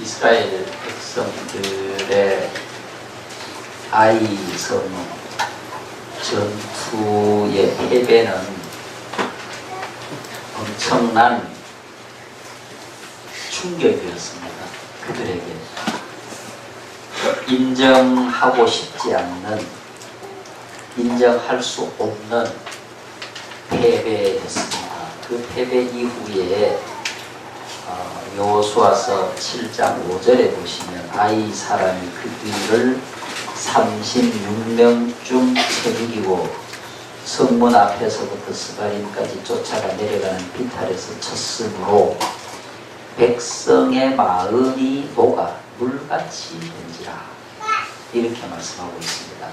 이스라엘 백성들의 아이성 전투의 패배는 엄청난 충격이었습니다. 그들에게 인정하고 싶지 않는 인정할 수 없는 패배였습니다. 그 패배 이후에 어, 여호수아서 7장 5절에 보시면 아이 사람이 그 뒤를 36명중 챙기고 성문 앞에서부터 스바림까지 쫓아가 내려가는 비탈에서 쳤으므로 백성의 마음이 녹아 물같이 된지라 이렇게 말씀하고 있습니다.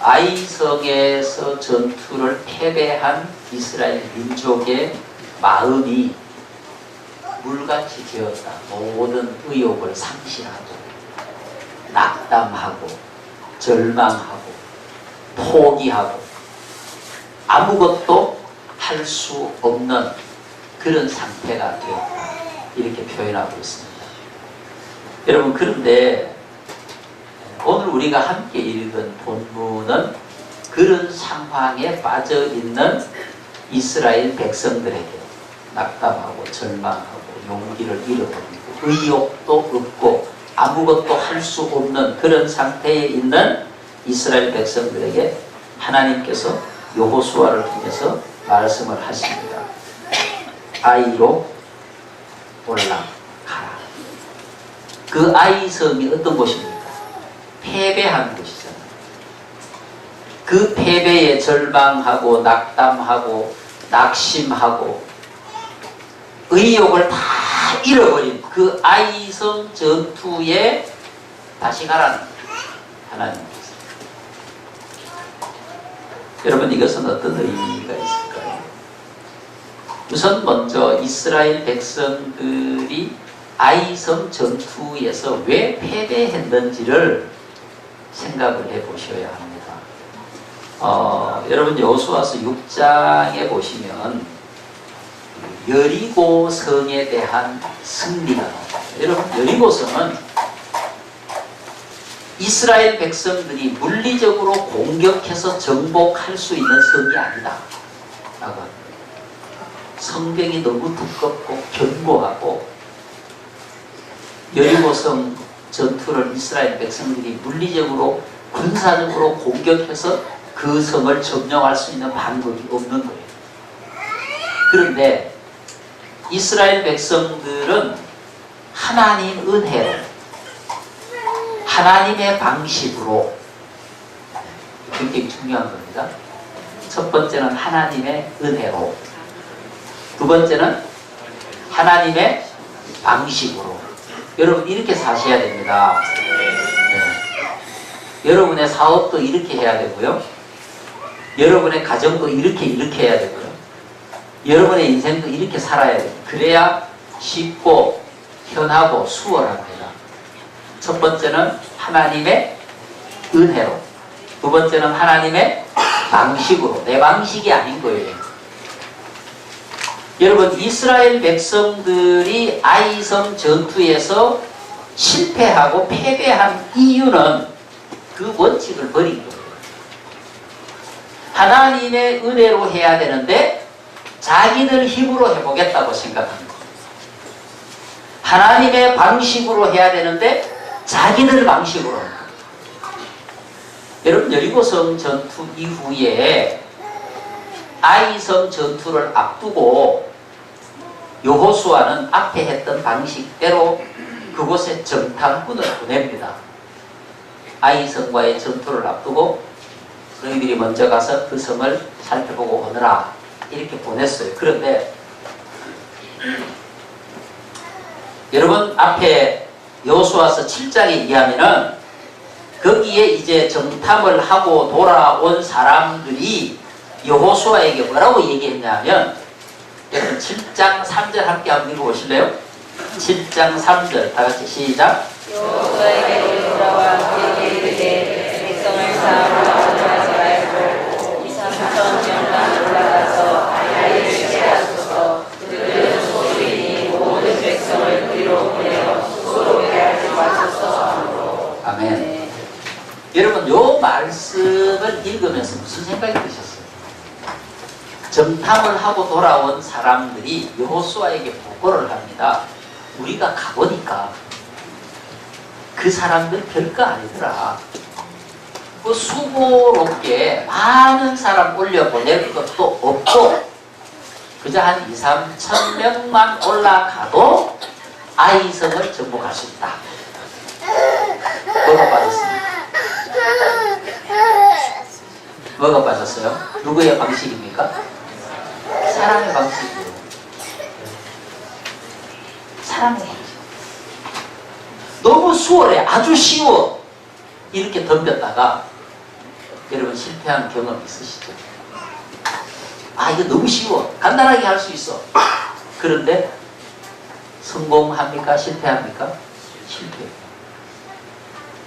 아이성에서 전투를 패배한 이스라엘 민족의 마음이 물같이 되었다. 모든 의욕을 상실하고 낙담하고 절망하고 포기하고 아무것도 할 수 없는 그런 상태가 되었다. 이렇게 표현하고 있습니다. 여러분 그런데 오늘 우리가 함께 읽은 본문은 그런 상황에 빠져 있는 이스라엘 백성들에게 낙담하고 절망하고 용기를 잃어버리고 의욕도 없고 아무것도 할 수 없는 그런 상태에 있는 이스라엘 백성들에게 하나님께서 여호수아를 통해서 말씀을 하십니다. 아이로 올라가라. 그 아이 성이 어떤 곳입니까? 패배한 곳이잖아요. 그 패배에 절망하고 낙담하고 낙심하고 의욕을 다 잃어버린 그 아이성 전투에 다시 가라는 하나님께서. 여러분 이것은 어떤 의미가 있을까요? 우선 먼저 이스라엘 백성들이 아이성 전투에서 왜 패배했는지를 생각을 해 보셔야 합니다. 어, 여러분 여호수아서 6장에 보시면 여리고 성에 대한 승리가. 여러분 여리고 성은 이스라엘 백성들이 물리적으로 공격해서 정복할 수 있는 성이 아니다. 라고. 성벽이 너무 두껍고 견고하고 여리고성 전투를 이스라엘 백성들이 물리적으로 군사적으로 공격해서 그 성을 점령할 수 있는 방법이 없는 거예요. 그런데 이스라엘 백성들은 하나님 은혜로 하나님의 방식으로 굉장히 중요한 겁니다. 첫 번째는 하나님의 은혜로 두 번째는 하나님의 방식으로 여러분 이렇게 사셔야 됩니다. 네. 여러분의 사업도 이렇게 해야 되고요. 여러분의 가정도 이렇게 이렇게 해야 되고요. 여러분의 인생도 이렇게 살아야 돼요. 그래야 쉽고 편하고 수월합니다. 첫 번째는 하나님의 은혜로, 두 번째는 하나님의 방식으로, 내 방식이 아닌 거예요. 여러분, 이스라엘 백성들이 아이성 전투에서 실패하고 패배한 이유는 그 원칙을 버린 거예요. 하나님의 은혜로 해야 되는데 자기들 힘으로 해보겠다고 생각합니다. 하나님의 방식으로 해야 되는데 자기들 방식으로. 여러분 여리고성 전투 이후에 아이성 전투를 앞두고 여호수아는 앞에 했던 방식대로 그곳에 정탐꾼을 보냅니다. 아이성과의 전투를 앞두고 너희들이 먼저 가서 그 성을 살펴보고 오너라 이렇게 보냈어요. 그런데 여러분 앞에 여호수아서 7장에 의하면은 거기에 이제 정탐을 하고 돌아온 사람들이 여호수아에게 뭐라고 얘기했냐면 여러분 7장 3절 함께 한번 읽어보실래요? 7장 3절 다 같이 시작 여호수아에게 돌아와 그에게 이르되 백성을 사하라 하지 말고 이 삼천 명만 올라가서 아이를 취하소서 그들은 소유인이 모든 백성을 여러분 요 말씀을 읽으면서 무슨 생각이 드셨어요? 정탐을 하고 돌아온 사람들이 여호수아에게 보고를 합니다. 우리가 가보니까 그 사람들 별거 아니더라. 그 수고롭게 많은 사람 올려보낼 것도 없고 그저 한 2, 3천 명만 올라가도 아이성을 정복할 수 있다. 뭐가 빠졌습니까? 뭐가 빠졌어요? 누구의 방식입니까? 사람의 방식이에요. 사람의 방식. 너무 수월해. 아주 쉬워. 이렇게 덤볐다가 여러분 실패한 경험 있으시죠? 아, 이거 너무 쉬워. 간단하게 할 수 있어. 그런데 성공합니까? 실패합니까? 실패.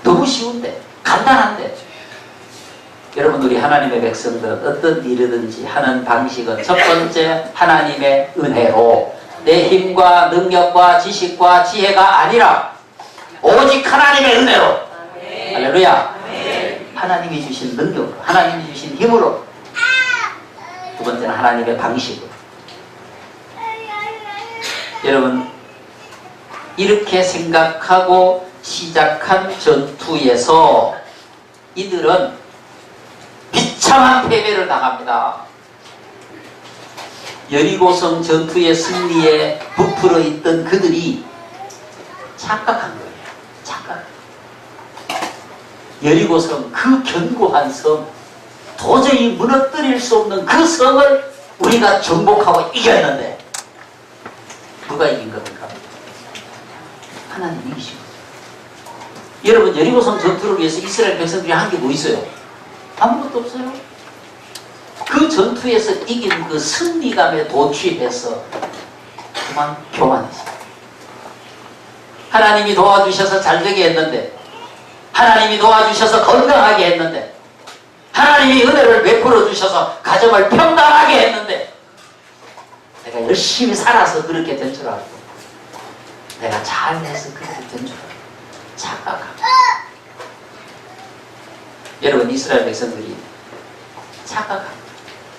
너무 쉬운데, 간단한데. 여러분, 우리 하나님의 백성들 어떤 일이든지 하는 방식은 첫 번째, 하나님의 은혜로 내 힘과 능력과 지식과 지혜가 아니라 오직 하나님의 은혜로 할렐루야. 하나님이 주신 능력으로, 하나님이 주신 힘으로. 두 번째는 하나님의 방식으로. 여러분, 이렇게 생각하고 시작한 전투에서 이들은 비참한 패배를 당합니다. 여리고성 전투의 승리에 부풀어 있던 그들이 착각한 거예요. 착각. 여리고성 그 견고한 섬, 도저히 무너뜨릴 수 없는 그 성을 우리가 정복하고 이겼는데 누가 이긴 겁니까? 하나님 거죠. 여러분 여리고성 전투를 위해서 이스라엘 백성들이 한 게 뭐 있어요? 아무것도 없어요. 그 전투에서 이긴 그 승리감에 도취해서 그만 교만했어요. 하나님이 도와주셔서 잘되게 했는데 하나님이 도와주셔서 건강하게 했는데 하나님이 은혜를 베풀어 주셔서 가정을 평안하게 했는데 내가 열심히 살아서 그렇게 된 줄 알고 내가 잘해서 그렇게 된 줄 알고 착각합니다. 여러분 이스라엘 백성들이 착각합니다.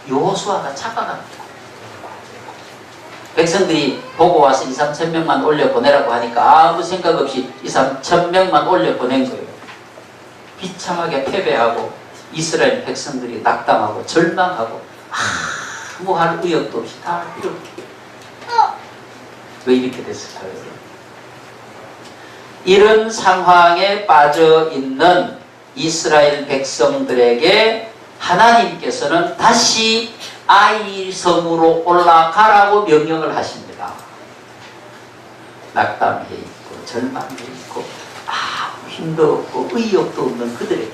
요호수아가 착각합니다. 백성들이 보고 와서 2, 3천 명만 올려 보내라고 하니까 아무 생각 없이 2, 3천 명만 올려 보낸 거예요. 비참하게 패배하고 이스라엘 백성들이 낙담하고 절망하고 아무 할 의욕도 없이 다 이렇게 왜 이렇게 됐을까요? 이런 상황에 빠져 있는 이스라엘 백성들에게 하나님께서는 다시 아이성으로 올라가라고 명령을 하십니다. 낙담해 있고 절망해 있고 아무 힘도 없고 의욕도 없는 그들에게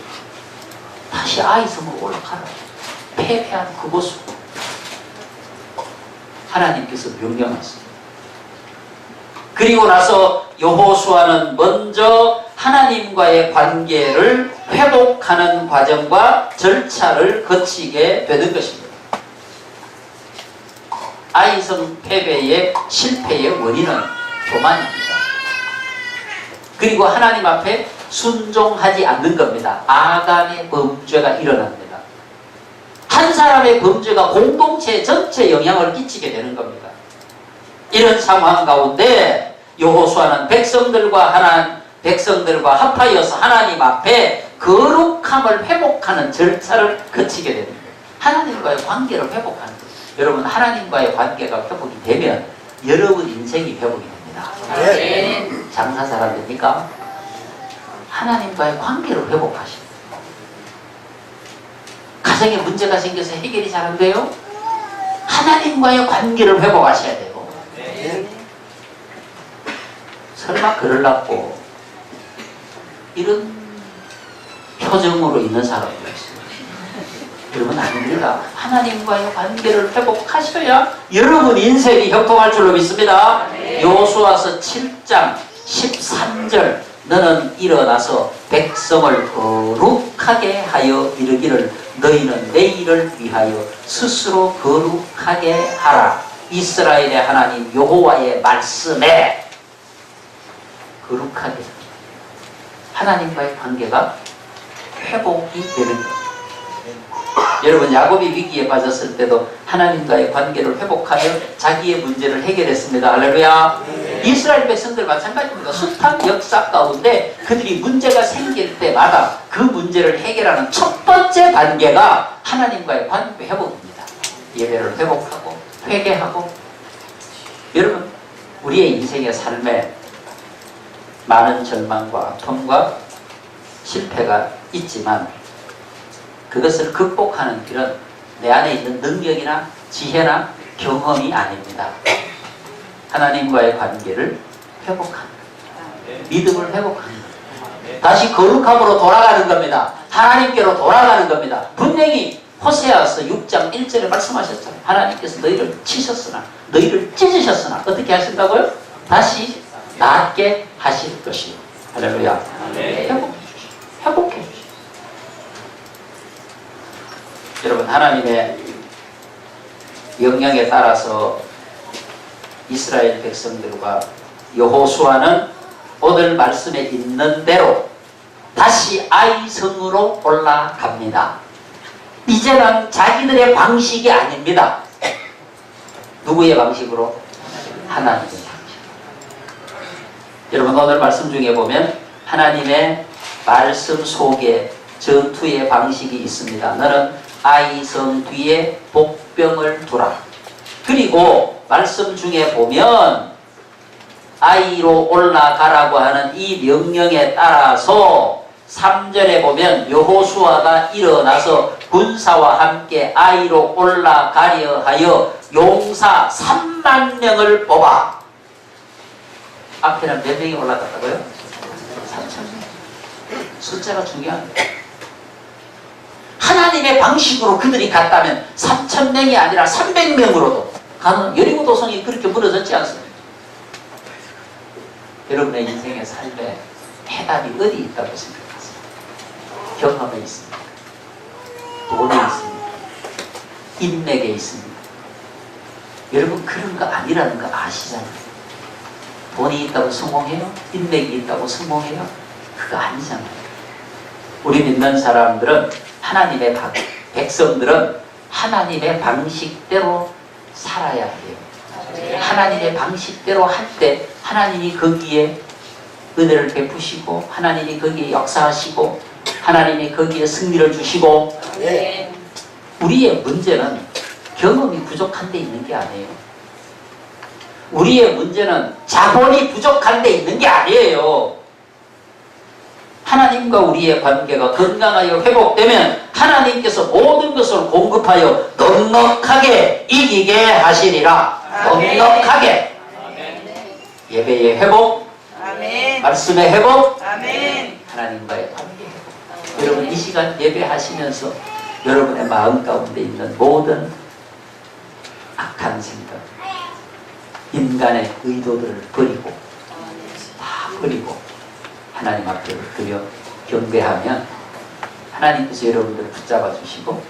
다시 아이성으로 올라가라. 패배한 그곳으로 하나님께서 명령하십니다. 그리고 나서 여호수아는 먼저 하나님과의 관계를 회복하는 과정과 절차를 거치게 되는 것입니다. 아이성 패배의 실패의 원인은 교만입니다. 그리고 하나님 앞에 순종하지 않는 겁니다. 아간의 범죄가 일어납니다. 한 사람의 범죄가 공동체 전체 영향을 끼치게 되는 겁니다. 이런 상황 가운데 여호수아는 백성들과 하나 백성들과 합하여서 하나님 앞에 거룩함을 회복하는 절차를 거치게 되는 거예요. 하나님과의 관계를 회복하는 거예요. 여러분 하나님과의 관계가 회복이 되면 여러분 인생이 회복이 됩니다. 네. 장사 잘안 됩니까? 하나님과의 관계를 회복하십니다. 가정에 문제가 생겨서 해결이 잘 안 돼요? 하나님과의 관계를 회복하셔야 돼요. 설마 그럴라고 이런 표정으로 있는 사람도 있어요. 여러분 아닙니다. 하나님과의 관계를 회복하셔야 여러분 인생이 형통할 줄로 믿습니다. 요수와서 7장 13절 너는 일어나서 백성을 거룩하게 하여 이르기를 너희는 내일을 위하여 스스로 거룩하게 하라. 이스라엘의 하나님 여호와의 말씀에 거룩하게 하나님과의 관계가 회복이 되는 거예요. 여러분 야곱이 위기에 빠졌을 때도 하나님과의 관계를 회복하여 자기의 문제를 해결했습니다. 할렐루야. 이스라엘 백성들 마찬가지입니다. 숱한 역사 가운데 그들이 문제가 생길 때마다 그 문제를 해결하는 첫 번째 단계가 하나님과의 관계 회복입니다. 예배를 회복하고 회개하고 여러분 우리의 인생의 삶에 많은 절망과 아픔과 실패가 있지만 그것을 극복하는 길은 내 안에 있는 능력이나 지혜나 경험이 아닙니다. 하나님과의 관계를 회복하는 것. 믿음을 회복하는 것. 다시 거룩함으로 돌아가는 겁니다. 하나님께로 돌아가는 겁니다. 분명히 호세아서 6장 1절에 말씀하셨잖아요. 하나님께서 너희를 치셨으나 너희를 찢으셨으나 어떻게 하신다고요? 다시 낫게 하실 것이요. 할렐루야. 회복해 주시오. 회복해 주시오. 여러분 하나님의 명령에 따라서 이스라엘 백성들과 여호수아는 오늘 말씀에 있는 대로 다시 아이성으로 올라갑니다. 이제는 자기들의 방식이 아닙니다. 누구의 방식으로? 하나님의 방식. 여러분 오늘 말씀 중에 보면 하나님의 말씀 속에 전투의 방식이 있습니다. 너는 아이성 뒤에 복병을 두라. 그리고 말씀 중에 보면 아이로 올라가라고 하는 이 명령에 따라서 3절에 보면 여호수아가 일어나서 군사와 함께 아이로 올라가려 하여 용사 3만 명을 뽑아 앞에는 몇 명이 올라갔다고요? 3천 명 숫자가 중요합니다 하나님의 방식으로 그들이 갔다면 3천 명이 아니라 300명으로도 가는 여리고 도성이 그렇게 무너졌지 않습니까? 여러분의 인생의 삶에 해답이 어디 있다고 생각하세요? 경험에 있습니까? 돈에 있습니까? 인맥에 있습니까? 여러분 그런 거 아니라는 거 아시잖아요. 돈이 있다고 성공해요? 인맥이 있다고 성공해요? 그거 아니잖아요. 우리 믿는 사람들은 하나님의 방, 백성들은 하나님의 방식대로 살아야 해요. 하나님의 방식대로 할 때 하나님이 거기에 은혜를 베푸시고 하나님이 거기에 역사하시고 하나님이 거기에 승리를 주시고 네. 우리의 문제는 경험이 부족한 데 있는 게 아니에요. 우리의 문제는 자본이 부족한 데 있는 게 아니에요. 하나님과 우리의 관계가 건강하여 회복되면 하나님께서 모든 것을 공급하여 넉넉하게 이기게 하시리라. 아멘. 넉넉하게. 예배의 회복, 아멘. 말씀의 회복, 아멘. 하나님과의 관계 회복. 여러분 이 시간 예배하시면서 여러분의 마음 가운데 있는 모든 악한 생각, 인간의 의도들을 버리고 다 버리고 하나님 앞에 드려 경배하면 하나님께서 여러분들을 붙잡아 주시고.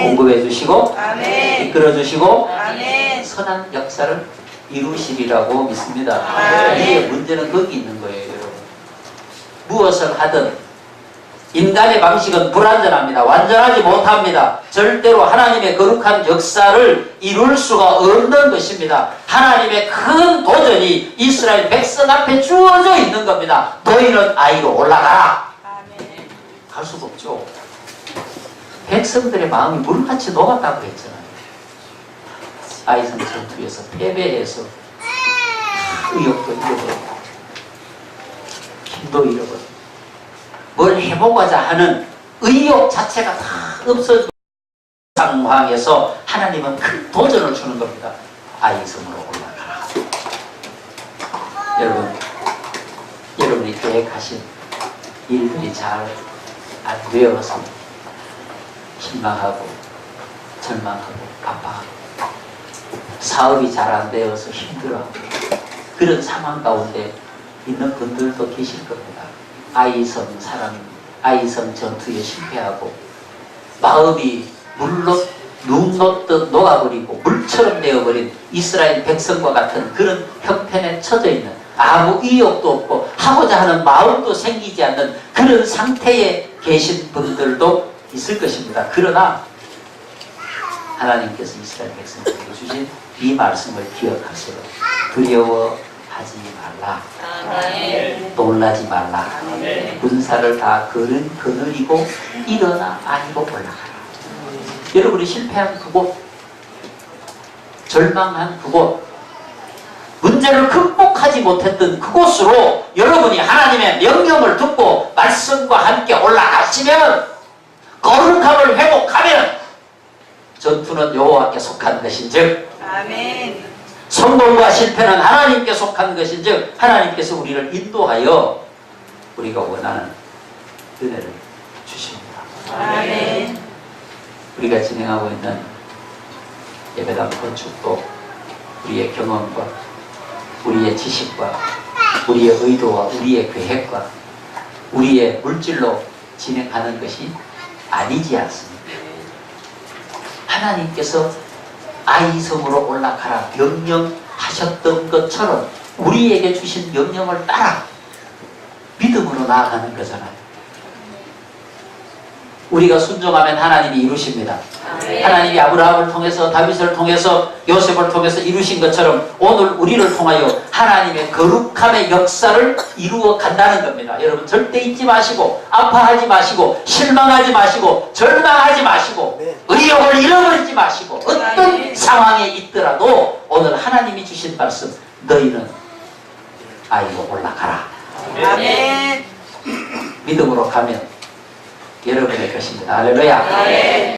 공급해 주시고 아멘. 이끌어 주시고 아멘. 선한 역사를 이루시리라고 믿습니다. 우리의 문제는 거기 있는 거예요, 여러분. 무엇을 하든 인간의 방식은 불완전합니다. 완전하지 못합니다. 절대로 하나님의 거룩한 역사를 이룰 수가 없는 것입니다. 하나님의 큰 도전이 이스라엘 백성 앞에 주어져 있는 겁니다. 너희는 아이로 올라가라. 아멘. 갈 수가 없죠. 백성들의 마음이 물같이 녹았다고 했잖아요. 아이성 전투에서 패배해서 의욕도 잃어버리고 힘도 잃어버리고 뭘 해보고자 하는 의욕 자체가 다 없어진 상황에서 하나님은 큰 도전을 주는 겁니다. 아이성으로 올라가라. 여러분, 여러분이 계획하신 일들이 잘 안 되어서 실망하고 절망하고 아파하고 사업이 잘 안 되어서 힘들어하고 그런 상황 가운데 있는 분들도 계실 겁니다. 아이성 사람, 아이성 전투에 실패하고 마음이 물로 눈 녹듯 녹아버리고 물처럼 되어버린 이스라엘 백성과 같은 그런 형편에 처져 있는 아무 의욕도 없고 하고자 하는 마음도 생기지 않는 그런 상태에 계신 분들도 있을 것입니다. 그러나 하나님께서 이스라엘 백성에게 주신 이 말씀을 기억하세요. 두려워 하지 말라. 아멘. 놀라지 말라. 아멘. 군사를 다 거른, 거느리고 일어나 아니고 올라가라. 여러분이 실패한 그곳, 절망한 그곳, 문제를 극복하지 못했던 그곳으로 여러분이 하나님의 명령을 듣고 말씀과 함께 올라가시면 거룩함을 회복하면 전투는 여호와께 속한 것인즉 아멘. 성공과 실패는 하나님께 속한 것인즉 하나님께서 우리를 인도하여 우리가 원하는 은혜를 주십니다. 아멘. 우리가 진행하고 있는 예배당 건축도 우리의 경험과 우리의 지식과 우리의 의도와 우리의 계획과 우리의 물질로 진행하는 것이 아니지 않습니까? 하나님께서 아이성으로 올라가라 명령하셨던 것처럼 우리에게 주신 명령을 따라 믿음으로 나아가는 거잖아요. 우리가 순종하면 하나님이 이루십니다. 하나님이 아브라함을 통해서 다윗을 통해서 요셉을 통해서 이루신 것처럼 오늘 우리를 통하여 하나님의 거룩함의 역사를 이루어 간다는 겁니다. 여러분 절대 잊지 마시고 아파하지 마시고 실망하지 마시고 절망하지 마시고 네. 의욕을 잃어버리지 마시고 어떤 아멘. 상황에 있더라도 오늘 하나님이 주신 말씀 너희는 아이고 올라가라 아멘. 믿음으로 가면 여러분의 것입니다. 할렐루야. 아멘.